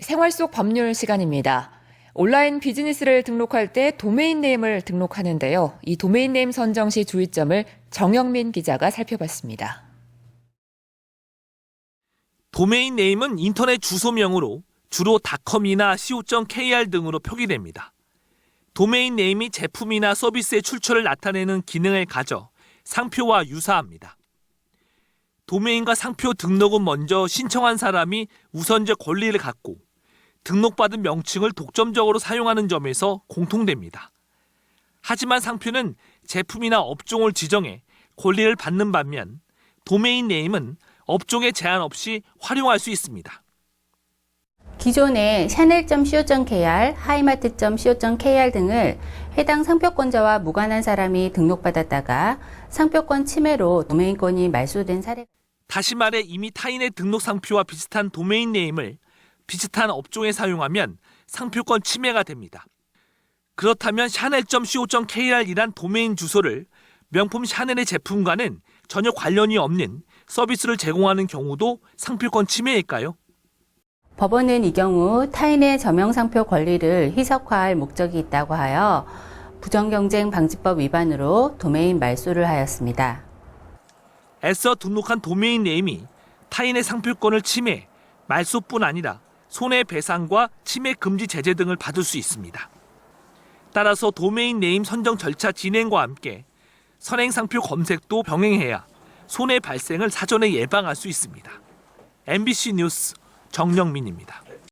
생활 속 법률 시간입니다. 온라인 비즈니스를 등록할 때 도메인 네임을 등록하는데요. 이 도메인 네임 선정 시 주의점을 정영민 기자가 살펴봤습니다. 도메인 네임은 인터넷 주소명으로 주로 닷컴이나 co.kr 등으로 표기됩니다. 도메인 네임이 제품이나 서비스의 출처를 나타내는 기능을 가져 상표와 유사합니다. 도메인과 상표 등록은 먼저 신청한 사람이 우선적 권리를 갖고 등록받은 명칭을 독점적으로 사용하는 점에서 공통됩니다. 하지만 상표는 제품이나 업종을 지정해 권리를 받는 반면 도메인 네임은 업종에 제한 없이 활용할 수 있습니다. 기존의 샤넬.co.kr, 하이마트.co.kr 등을 해당 상표권자와 무관한 사람이 등록받았다가 상표권 침해로 도메인권이 말소된 사례가 다시 말해 이미 타인의 등록 상표와 비슷한 도메인 네임을 비슷한 업종에 사용하면 상표권 침해가 됩니다. 그렇다면 샤넬.co.kr이란 도메인 주소를 명품 샤넬의 제품과는 전혀 관련이 없는 서비스를 제공하는 경우도 상표권 침해일까요? 법원은 이 경우 타인의 저명상표 권리를 희석화할 목적이 있다고 하여 부정경쟁 방지법 위반으로 도메인 말소를 하였습니다. 애써 등록한 도메인 네임이 타인의 상표권을 침해, 말소뿐 아니라 손해배상과 침해 금지 제재 등을 받을 수 있습니다. 따라서 도메인 네임 선정 절차 진행과 함께 선행 상표 검색도 병행해야 손해 발생을 사전에 예방할 수 있습니다. MBC 뉴스 정영민입니다.